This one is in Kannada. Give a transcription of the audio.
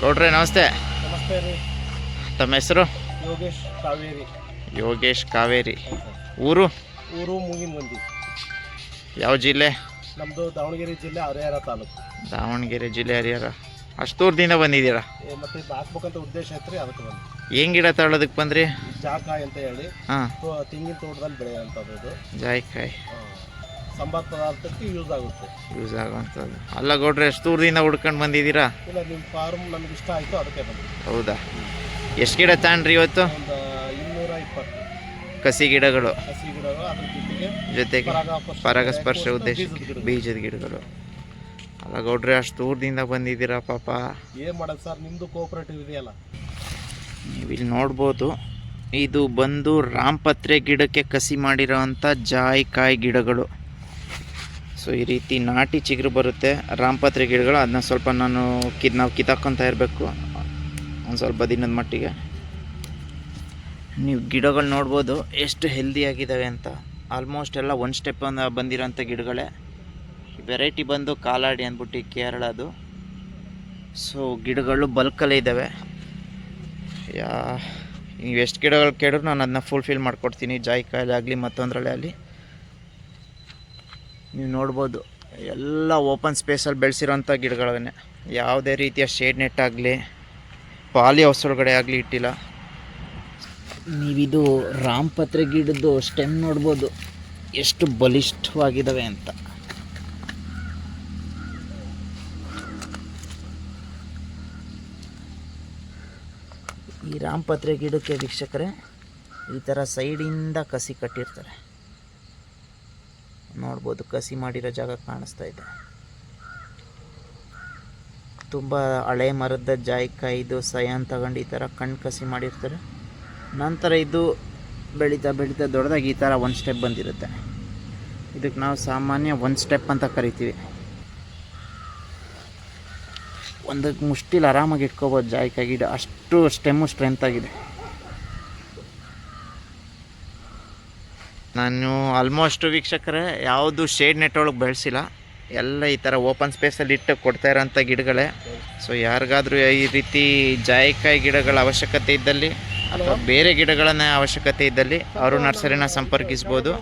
ಗೌಡ್ರೆ ನಮಸ್ತೆ. ನಮಸ್ತೆ ರೀ. ತಮ್ಮ ಹೆಸರು? ಯೋಗೇಶ್ ಕಾವೇರಿ. ಯೋಗೇಶ್ ಕಾವೇರಿ. ಊರು? ಊರು ಮೂಗಿನ ಮಂದಿ ಯಾವ ಜಿಲ್ಲೆ? ನಮ್ಮದು ದಾವಣಗೆರೆ ಜಿಲ್ಲೆ ಹರಿಹರ ತಾಲೂಕು. ದಾವಣಗೆರೆ ಜಿಲ್ಲೆ ಹರಿಹರ. ಅಷ್ಟು ದಿನ ಬಂದಿದ್ದೀರಾ? ಏ, ಮತ್ತೆ ಇದು ಹಾಕ್ಬೇಕಂತ ಉದ್ದೇಶ ಐತ್ರಿ ಅದಕ್ಕೆ ಬಂದು. ಏನು ಗಿಡ ತಗೊಳ್ಳೋದಕ್ಕೆ ಬಂದ್ರಿ? ಜಾಕಾಯಿ ಅಂತ ಹೇಳಿ. ಹಾಂ. ತೋ- ತೆಂಗಿನ ತೋಟದಲ್ಲಿ ಬೆಳೆಯುವಂಥದ್ದು ಇದು. ಜಾಯಿಕಾಯಿ. ಸಂಬಾರ ಪದಾರ್ಥಕ್ಕೆ ಯೂಸ್ ಆಗುತ್ತೆ. ಯೂಸ್ ಆಗುವಂಥದ್ದು. ಅಲ್ಲ ಗೌಡ್ರೆ ಎಷ್ಟು ದೂರದಿಂದ ಹುಡ್ಕೊಂಡು ಬಂದಿದ್ದೀರಾ? ಇಲ್ಲ ನಿಮ್ಮ ಫಾರ್ಮ್ ನಮ್ಗೆ ಇಷ್ಟ ಆಯಿತು ಅದಕ್ಕೆ ಬಂದು ಹೌದಾ? ಎಷ್ಟು ಗಿಡ ತಗೊಂಡ್ರಿ ಇವತ್ತು? ಒಂದು ಇನ್ನೂರ ಇಪ್ಪತ್ತು. ಕಸಿ ಗಿಡಗಳು. ಹಸಿ ಗಿಡಗಳು ಅದ್ರ ಜೊತೆಗೆ ಜೊತೆಗೆ ಪರಾಗಸ್ಪರ್ಶ ಪರಾಗಸ್ಪರ್ಶ ಬೀಜದ ಉದ್ದೇಶಕ್ಕೆ ಗಿಡಗಳು. ಬೀಜದ ಗಿಡಗಳು. ಅಲ್ಲ ಗೌಡ್ರೆ ಅಷ್ಟು ದೂರದಿಂದ ಬಂದಿದ್ದೀರಾ ಪಾಪ? ಏನ್ ಮಾಡೋದು ಸರ್? ನಿಮ್ಮದು ಕೋಆಪರೇಟಿವ್ ಇದೆಯಲ್ಲ. ಇಲ್ಲಿ ನೋಡ್ಬೋದು ಇದು ಬಂದು ರಾಮಪತ್ರೆ ಗಿಡಕ್ಕೆ ಕಸಿ ಮಾಡಿರೋವಂಥ ಜಾಯಿಕಾಯಿ ಗಿಡಗಳು. ಸೊ ಈ ರೀತಿ ನಾಟಿ ಚಿಗುರು ಬರುತ್ತೆ. ರಾಮಪತ್ರೆ ಗಿಡಗಳು, ಅದನ್ನ ಸ್ವಲ್ಪ ನಾನು ಕಿದ್ ನಾವು ಕಿತ್ತಾಕ್ಕೊತಾ ಇರಬೇಕು. ಒಂದು ಸ್ವಲ್ಪ ದಿನದ ಮಟ್ಟಿಗೆ. ನೀವು ಗಿಡಗಳು ನೋಡ್ಬೋದು, ಎಷ್ಟು ಹೆಲ್ದಿಯಾಗಿದ್ದಾವೆ ಅಂತ. ಆಲ್ಮೋಸ್ಟ್ ಎಲ್ಲ ಒಂದು ಸ್ಟೆಪ್ ಬಂದಿರೋಂಥ ಗಿಡಗಳೇ. ವೆರೈಟಿ ಬಂದು ಕಾಲಾಡಿ ಅಂದ್ಬಿಟ್ಟು ಕೇರಳದು ಸೊ ಗಿಡಗಳು ಬಲ್ಕಲ್ಲೇ ಇದ್ದಾವೆ ಯಾ ನೀವು ಎಷ್ಟು ಗಿಡಗಳು ಕೇಳಿದ್ರು ನಾನು ಅದನ್ನ ಫುಲ್ಫಿಲ್ ಮಾಡ್ಕೊಡ್ತೀನಿ. ಜಾಯಿಕಾಯಲ್ಲಿ ಆಗಲಿ ಮತ್ತೊಂದರಲ್ಲೇ ಆಗಲಿ. ನೀವು ನೋಡ್ಬೋದು. ಎಲ್ಲ ಓಪನ್ ಸ್ಪೇಸಲ್ಲಿ ಬೆಳೆಸಿರೋಂಥ ಗಿಡಗಳನ್ನೇ. ಯಾವುದೇ ರೀತಿಯ ಶೇಡ್ ನೆಟ್ ಆಗಲಿ, ಪಾಲಿ ಹೌಸ್ ಒಳಗಡೆ ಆಗಲಿ ಇಟ್ಟಿಲ್ಲ. ನೀವಿದು ರಾಮಪತ್ರೆ ಗಿಡದ್ದು ಸ್ಟೆಮ್ ನೋಡ್ಬೋದು. ಎಷ್ಟು ಬಲಿಷ್ಠವಾಗಿದ್ದಾವೆ ಅಂತ. ಈ ರಾಮಪತ್ರೆ ಗಿಡಕ್ಕೆ ವೀಕ್ಷಕರೇ, ಈ ಥರ ಸೈಡಿಂದ ಕಸಿ ಕಟ್ಟಿರ್ತಾರೆ. ನೋಡ್ಬೋದು. ಕಸಿ ಮಾಡಿರೋ ಜಾಗ ಕಾಣಿಸ್ತಾ ಇದೆ. ತುಂಬ ಹಳೆ ಮರದ ಜಾಯಿಕಾಯಿದು ಸಯಾನ್ ತಗೊಂಡು ಈ ಥರ ಕಣ್ಣು ಕಸಿ ಮಾಡಿರ್ತಾರೆ. ನಂತರ ಇದು ಬೆಳೀತಾ ಬೆಳೀತಾ ದೊಡ್ಡದಾಗಿ ಈ ಥರ ಒಂದು ಸ್ಟೆಪ್ ಬಂದಿರುತ್ತೆ. ಇದಕ್ಕೆ ನಾವು ಸಾಮಾನ್ಯ ಒಂದು ಸ್ಟೆಪ್ ಅಂತ ಕರಿತೀವಿ. ಒಂದಕ್ಕೆ ಮುಷ್ಟಿಲಿ ಆರಾಮಾಗಿ ಇಟ್ಕೋಬೋದು ಜಾಯಿಕಾಯಿ ಗಿಡ. ಅಷ್ಟು ಸ್ಟೆಮ್ಮು ಸ್ಟ್ರೆಂತ್ ನಾನು ಆಲ್ಮೋಸ್ಟ್ ವೀಕ್ಷಕರೇ ಯಾವುದು ಶೇಡ್ ನೆಟ್ ಒಳಗೆ ಬೆಳೆಸಿಲ್ಲ. ಎಲ್ಲ ಈ ಥರ ಓಪನ್ ಸ್ಪೇಸಲ್ಲಿ ಇಟ್ಟು ಕೊಡ್ತಾ ಇರೋಂಥ ಗಿಡಗಳೇ. ಸೊ ಯಾರಿಗಾದ್ರೂ ಈ ರೀತಿ ಜಾಯಿಕಾಯಿ ಗಿಡಗಳ ಅವಶ್ಯಕತೆ ಇದ್ದಲ್ಲಿ ಅಥವಾ ಬೇರೆ ಗಿಡಗಳನ್ನ ಅವಶ್ಯಕತೆ ಇದ್ದಲ್ಲಿ ಅವರು ನರ್ಸರಿನ ಸಂಪರ್ಕಿಸ್ಬೋದು.